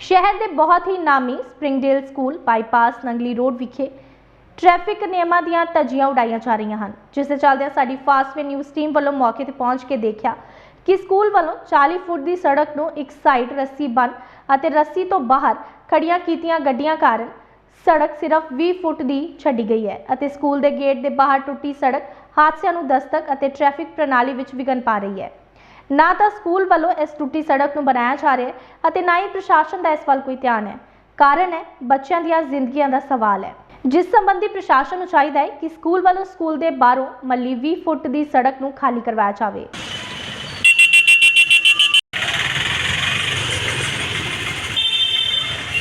ਸ਼ਹਿਰ ਦੇ ਬਹੁਤ ਹੀ ਨਾਮੀ Springdale school bypass Nangli road ਵਿਖੇ ਟ੍ਰੈਫਿਕ ਨਿਯਮਾਂ ਦੀਆਂ ਧੱਜੀਆਂ ਉਡਾਈਆਂ ਜਾ ਰਹੀਆਂ ਹਨ, ਜਿਸ ਦੇ ਚੱਲਦਿਆਂ ਸਾਡੀ ਫਾਸਟਵੇ ਨਿਊਜ਼ ਟੀਮ ਵੱਲੋਂ ਮੌਕੇ ਤੇ ਪਹੁੰਚ ਕੇ ਦੇਖਿਆ ਕਿ ਸਕੂਲ ਵੱਲੋਂ 40 ਫੁੱਟ ਦੀ ਸੜਕ ਨੂੰ ਇੱਕ ਸਾਈਡ ਰੱਸੀ ਬੰਨ ਅਤੇ ਰੱਸੀ ਤੋਂ ਬਾਹਰ ਖੜੀਆਂ ਕੀਤੀਆਂ ਗੱਡੀਆਂ ਕਾਰਨ ਸੜਕ ਸਿਰਫ 20 ਫੁੱਟ ਦੀ ਛੱਡੀ ਗਈ ਹੈ ਅਤੇ ਸਕੂਲ ਦੇ ਗੇਟ ਦੇ ਬਾਹਰ ਟੁੱਟੀ ਸੜਕ ਹਾਦਸਿਆਂ ਨੂੰ ਦਸਤਕ ਅਤੇ ਟ੍ਰੈਫਿਕ ਪ੍ਰਣਾਲੀ ਵਿੱਚ ਵਿਘਨ ਪਾ ਰਹੀ ਹੈ। ਨਾ ਤਾਂ ਸਕੂਲ ਵੱਲੋਂ ਇਸ ਟੁੱਟੀ ਸੜਕ ਨੂੰ ਬਣਾਇਆ ਜਾ ਰਿਹਾ ਹੈ ਅਤੇ ਨਾ ਹੀ ਪ੍ਰਸ਼ਾਸਨ ਦਾ ਇਸ ਵੱਲ ਕੋਈ ਧਿਆਨ ਹੈ। ਕਾਰਨ ਹੈ, ਬੱਚਿਆਂ ਦੀਆਂ ਜ਼ਿੰਦਗੀਆਂ ਦਾ ਸਵਾਲ ਹੈ। ਜਿਸ ਸੰਬੰਧੀ ਪ੍ਰਸ਼ਾਸਨ ਨੂੰ ਚਾਹੀਦਾ ਹੈ ਕਿ ਸਕੂਲ ਵੱਲੋਂ ਸਕੂਲ ਦੇ ਬਾਹਰੋਂ ਮੱਲੀ 20 ਫੁੱਟ ਦੀ ਸੜਕ ਨੂੰ ਖਾਲੀ ਕਰਵਾਇਆ ਜਾਵੇ।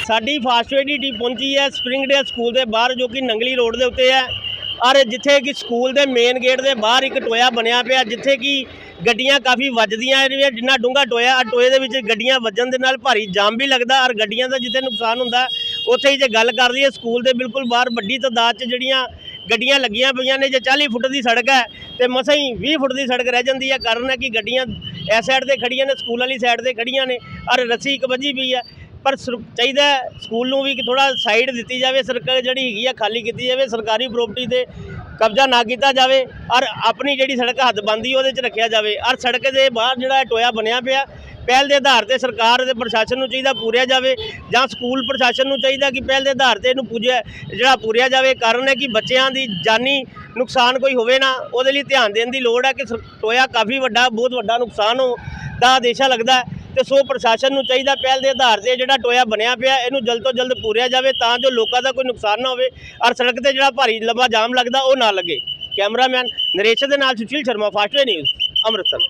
ਸਾਡੀ ਫਾਸਟਵੇ ਦੀ ਟੀਮ ਪਹੁੰਚੀ ਹੈ ਸਪ੍ਰਿੰਗਡੇਲ ਸਕੂਲ ਦੇ ਬਾਹਰ ਜੋ ਕਿ ਨੰਗਲੀ ਰੋਡ ਦੇ ਉੱਤੇ ਹੈ। ਔਰ ਜਿੱਥੇ ਕਿ ਸਕੂਲ ਦੇ ਮੇਨ ਗੇਟ ਦੇ ਬਾਹਰ ਇੱਕ ਟੋਇਆ ਬਣਿਆ ਪਿਆ, ਜਿੱਥੇ ਕਿ ਗੱਡੀਆਂ ਕਾਫੀ ਵੱਜਦੀਆਂ ਨੇ ਜਿੰਨਾ ਡੂੰਘਾ ਟੋਇਆ ਆ ਟੋਏ ਦੇ ਵਿੱਚ ਗੱਡੀਆਂ ਵੱਜਣ ਦੇ ਨਾਲ ਭਾਰੀ ਜਾਮ ਵੀ ਲੱਗਦਾ ਔਰ ਗੱਡੀਆਂ ਦਾ ਜਿੱਥੇ ਨੁਕਸਾਨ ਹੁੰਦਾ, ਉੱਥੇ ਹੀ ਜੇ ਗੱਲ ਕਰ ਲਈਏ ਸਕੂਲ ਦੇ ਬਿਲਕੁਲ ਬਾਹਰ ਵੱਡੀ ਤਾਦਾਦ 'ਚ ਜਿਹੜੀਆਂ ਗੱਡੀਆਂ ਲੱਗੀਆਂ ਪਈਆਂ ਨੇ, ਜੇ 40 ਫੁੱਟ ਦੀ ਸੜਕ ਹੈ ਤੇ ਮਸਾਂ ਹੀ 20 ਫੁੱਟ ਦੀ ਸੜਕ ਰਹਿ ਜਾਂਦੀ ਹੈ, ਕਾਰਨ ਹੈ ਕਿ ਗੱਡੀਆਂ ਇਸ ਸਾਈਡ ਤੇ ਖੜੀਆਂ ਨੇ, ਸਕੂਲ ਵਾਲੀ ਸਾਈਡ ਤੇ ਖੜੀਆਂ ਨੇ, ਔਰ ਰੱਸੀ ਇੱਕ ਵੱਜੀ ਪਈ ਹੈ, ਪਰ ਸਰ- ਚਾਹੀਦਾ ਸਕੂਲ ਨੂੰ ਵੀ ਥੋੜਾ ਸਾਈਡ ਦਿੱਤੀ ਜਾਵੇ, ਸਰਕਾਰ ਜਿਹੜੀ ਹੈਗੀ ਆ, ਖਾਲੀ ਕੀਤੀ ਜਾਵੇ, ਸਰਕਾਰੀ ਪ੍ਰਾਪਰਟੀ ਤੇ ਕਬਜ਼ਾ ਨਾ ਕੀਤਾ ਜਾਵੇ ਔਰ ਆਪਣੀ ਜਿਹੜੀ ਸੜਕ ਹੱਦ ਬੰਦੀ ਉਹਦੇ 'ਚ ਰੱਖਿਆ ਜਾਵੇ। ਔਰ ਸੜਕ ਦੇ ਬਾਹਰ ਜਿਹੜਾ ਇਹ ਟੋਇਆ ਬਣਿਆ ਪਿਆ, ਪਹਿਲ ਦੇ ਆਧਾਰ ਤੇ ਸਰਕਾਰ ਤੇ ਪ੍ਰਸ਼ਾਸਨ ਨੂੰ ਚਾਹੀਦਾ ਪੂਰਿਆ ਜਾਵੇ ਜਾਂ ਸਕੂਲ ਪ੍ਰਸ਼ਾਸਨ ਨੂੰ ਚਾਹੀਦਾ ਕਿ ਪਹਿਲ ਦੇ ਆਧਾਰ ਤੇ ਇਹਨੂੰ ਪੂਜਿਆ, ਜਿਹੜਾ ਪੂਰਿਆ ਜਾਵੇ। ਕਾਰਨ ਹੈ ਕਿ ਬੱਚਿਆਂ ਦੀ ਜਾਨੀ ਨੁਕਸਾਨ ਕੋਈ ਹੋਵੇ ਨਾ, ਉਹਦੇ ਲਈ ਧਿਆਨ ਦੇਣ ਦੀ ਲੋੜ ਹੈ ਕਿ ਟੋਇਆ ਕਾਫੀ ਵੱਡਾ, ਬਹੁਤ ਵੱਡਾ ਨੁਕਸਾਨ ਹੋ ਦਾ ਦੇਸ਼ਾ ਲੱਗਦਾ ਤੇ ਸੋ ਪ੍ਰਸ਼ਾਸਨ ਨੂੰ ਚਾਹੀਦਾ ਪਹਿਲ ਦੇ ਆਧਾਰ ਤੇ ਜਿਹੜਾ ਟੋਇਆ ਬਣਿਆ ਪਿਆ, ਇਹਨੂੰ ਜਲਦ ਤੋਂ ਜਲਦ ਪੂਰਿਆ ਜਾਵੇ ਤਾਂ ਜੋ ਲੋਕਾਂ ਦਾ ਕੋਈ ਨੁਕਸਾਨ ਨਾ ਹੋਵੇ ਔਰ ਸੜਕ ਤੇ ਜਿਹੜਾ ਭਾਰੀ ਲੰਬਾ ਜਾਮ ਲੱਗਦਾ ਉਹ ਨਾ ਲੱਗੇ। ਕੈਮਰਾਮੈਨ ਨਰੇਸ਼ ਦੇ ਨਾਲ ਸੁਸ਼ੀਲ ਸ਼ਰਮਾ ਫਾਸਟਵੇ ਨਿਊਜ਼, ਅੰਮ੍ਰਿਤਸਰ।